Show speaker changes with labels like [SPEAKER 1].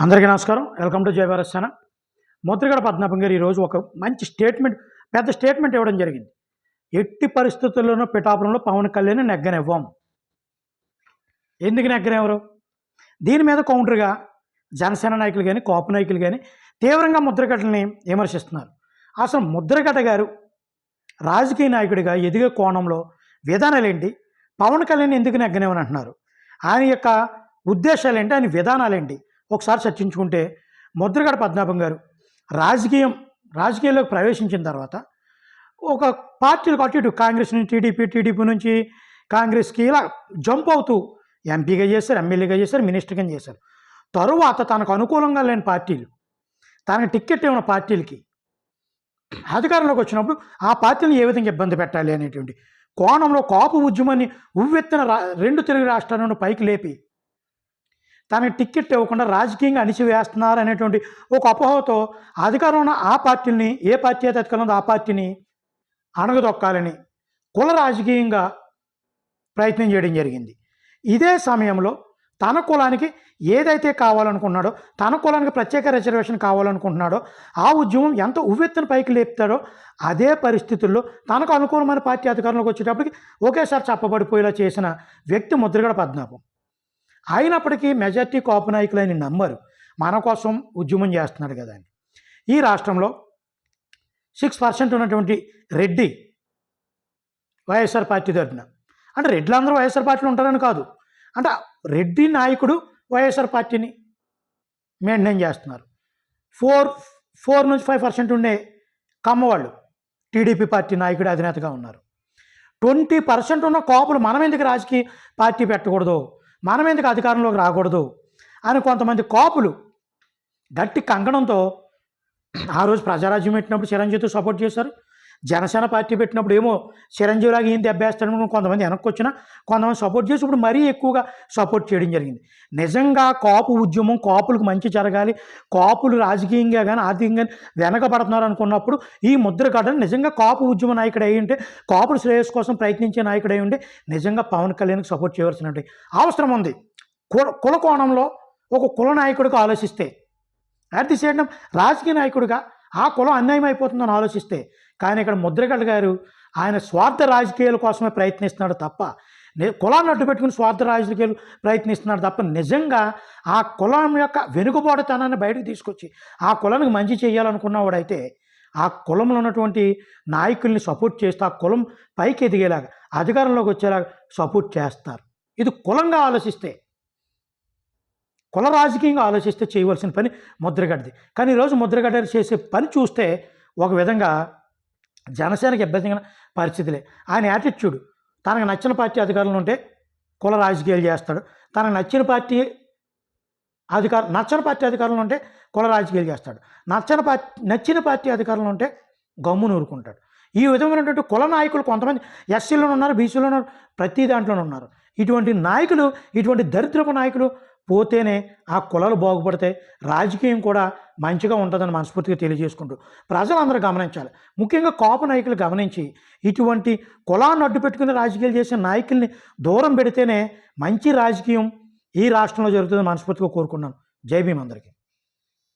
[SPEAKER 1] అందరికీ నమస్కారం. Welcome to Jayabharat Mudragada Padmanabham గారు ఈరోజు ఒక మంచి స్టేట్మెంట్ పెద్ద స్టేట్మెంట్ ఇవ్వడం జరిగింది. ఎట్టి పరిస్థితుల్లోనూ పిఠాపురంలో పవన్ కళ్యాణ్ నెగ్గనివ్వం. ఎందుకు నెగ్గనివ్వరు? దీని మీద కౌంటర్గా జనసేన నాయకులు కానీ కాపు నాయకులు కానీ తీవ్రంగా ముద్రగడ్డని విమర్శిస్తున్నారు. అసలు ముద్రగట గారు రాజకీయ నాయకుడిగా ఎదిగే కోణంలో విధానాలు ఏంటి? పవన్ కళ్యాణ్ ఎందుకు నెగ్గనివ్వని అంటున్నారు ఆయన యొక్క ఉద్దేశాలు ఏంటి? ఆయన విధానాలు ఏంటి? ఒకసారి చర్చించుకుంటే ముద్రగడ పద్మనాభం గారు రాజకీయం రాజకీయాల్లోకి ప్రవేశించిన తర్వాత ఒక పార్టీలకు అటు ఇటు కాంగ్రెస్ నుంచి టీడీపీ టీడీపీ నుంచి కాంగ్రెస్కి ఇలా జంప్ అవుతూ ఎంపీగా చేశారు ఎమ్మెల్యేగా చేశారు మినిస్టర్గా చేశారు. తరువాత తనకు అనుకూలంగా లేని పార్టీలు తనకు టిక్కెట్ ఇవ్వని పార్టీలకి అధికారంలోకి వచ్చినప్పుడు ఆ పార్టీని ఏ విధంగా ఇబ్బంది పెట్టాలి అనేటువంటి కోణంలో కాపు ఉద్యమాన్ని ఉవ్వెత్తిన రెండు తెలుగు రాష్ట్రాలను పైకి లేపి తనకి టిక్కెట్ ఇవ్వకుండా రాజకీయంగా అణిచివేస్తున్నారు అనేటువంటి ఒక అపోహతో అధికారం ఉన్న ఆ పార్టీని ఏ పార్టీ అయితే అధికారం ఉందో ఆ పార్టీని అణగదొక్కాలని కుల రాజకీయంగా ప్రయత్నం చేయడం జరిగింది. ఇదే సమయంలో తన కులానికి ఏదైతే కావాలనుకున్నాడో తన కులానికి ప్రత్యేక రిజర్వేషన్ కావాలనుకుంటున్నాడో ఆ ఉద్యమం ఎంత ఉవ్వెత్తున పైకి లేపుతాడో అదే పరిస్థితుల్లో తనకు అనుకూలమైన పార్టీ అధికారంలోకి వచ్చేటప్పటికి ఒకేసారి చెప్పబడిపోయేలా చేసిన వ్యక్తి ముద్రగడ పద్మనాభం. అయినప్పటికీ మెజార్టీ కాపు నాయకులు ఆయన నమ్మరు. మన కోసం ఉద్యమం చేస్తున్నాడు కదా అని. ఈ రాష్ట్రంలో సిక్స్ పర్సెంట్ ఉన్నటువంటి రెడ్డి వైఎస్ఆర్ పార్టీ తరఫున. అంటే రెడ్లు అందరూ వైఎస్ఆర్ పార్టీలో ఉంటారని కాదు. అంటే రెడ్డి నాయకుడు వైఎస్ఆర్ పార్టీని మెయింటైన్ చేస్తున్నారు. ఫోర్ ఫోర్ నుంచి ఫైవ్ పర్సెంట్ ఉండే కమ్మవాళ్ళు టీడీపీ పార్టీ నాయకుడు అధినేతగా ఉన్నారు. ట్వంటీ పర్సెంట్ ఉన్న కాపులు మనం ఎందుకు రాజకీయ పార్టీ పెట్టకూడదు? మనం ఎందుకు అధికారంలోకి రాకూడదు అని కొంతమంది కాపులు గట్టి కంకణంతో ఆ రోజు ప్రజారాజ్యం పెట్టినప్పుడు చిరంజీవితో సపోర్ట్ చేశారు. జనసేన పార్టీ పెట్టినప్పుడు ఏమో చిరంజీవిలాగా ఏం దెబ్బేస్తాడని కొంతమంది వెనక్కి వచ్చినా కొంతమంది సపోర్ట్ చేసి ఇప్పుడు మరీ ఎక్కువగా సపోర్ట్ చేయడం జరిగింది. నిజంగా కాపు ఉద్యమం కాపులకు మంచి జరగాలి కాపులు రాజకీయంగా కానీ ఆర్థికంగా వెనకబడుతున్నారు అనుకున్నప్పుడు ఈ ముద్రగడ్డను నిజంగా కాపు ఉద్యమ నాయకుడు అయి ఉంటే కాపుల శ్రేయస్ కోసం ప్రయత్నించే నాయకుడు అయి ఉంటే నిజంగా పవన్ కళ్యాణ్కి సపోర్ట్ చేయవలసిన అవసరం ఉంది. కుల కుల కోణంలో ఒక కుల నాయకుడికి ఆలోచిస్తే అట్ ది సేమ్ రాజకీయ నాయకుడిగా ఆ కులం అన్యాయం అయిపోతుందని ఆలోచిస్తే కానీ ఇక్కడ ముద్రగడ్డ గారు ఆయన స్వార్థ రాజకీయాల కోసమే ప్రయత్నిస్తున్నాడు తప్ప కులాన్ని అడ్డు పెట్టుకుని స్వార్థ రాజకీయాలు ప్రయత్నిస్తున్నాడు తప్ప నిజంగా ఆ కులం యొక్క వెనుకబాటుతనాన్ని బయటకు తీసుకొచ్చి ఆ కులానికి మంచి చేయాలనుకున్నవాడైతే ఆ కులంలో ఉన్నటువంటి నాయకుల్ని సపోర్ట్ చేస్తూ ఆ కులం పైకి ఎదిగేలాగా అధికారంలోకి వచ్చేలాగా సపోర్ట్ చేస్తారు. ఇది కులంగా ఆలోచిస్తే కుల రాజకీయంగా ఆలోచిస్తే చేయవలసిన పని ముద్రగడ్డది. కానీ ఈరోజు ముద్రగడ్డ చేసే పని చూస్తే ఒక విధంగా జనసేనకి ఇబ్బందిగా పరిస్థితులే. ఆయన యాటిట్యూడ్ తనకు నచ్చిన పార్టీ అధికారంలో ఉంటే కుల రాజకీయాలు చేస్తాడు. తనకు నచ్చిన పార్టీ అధికారం నచ్చని పార్టీ అధికారంలో ఉంటే కుల రాజకీయాలు చేస్తాడు. నచ్చని పార్టీ నచ్చిన పార్టీ అధికారంలో ఉంటే గమ్మును ఊరుకుంటాడు. ఈ విధమైనటువంటి కుల నాయకులు కొంతమంది ఎస్సీలోనే ఉన్నారు బీసీలో ప్రతి దాంట్లోనే ఉన్నారు. ఇటువంటి నాయకులు ఇటువంటి దరిద్రపు నాయకులు పోతేనే ఆ కులాలు బాగుపడతాయి రాజకీయం కూడా మంచిగా ఉంటుందని మనస్ఫూర్తిగా తెలియజేసుకుంటూ ప్రజలందరూ గమనించాలి. ముఖ్యంగా కాపు నాయకులు గమనించి ఇటువంటి కులాన్ని అడ్డు పెట్టుకుని రాజకీయాలు చేసే నాయకుల్ని దూరం పెడితేనే మంచి రాజకీయం ఈ రాష్ట్రంలో జరుగుతుందని మనస్ఫూర్తిగా కోరుకున్నాను జై భీమ్ అందరికీ.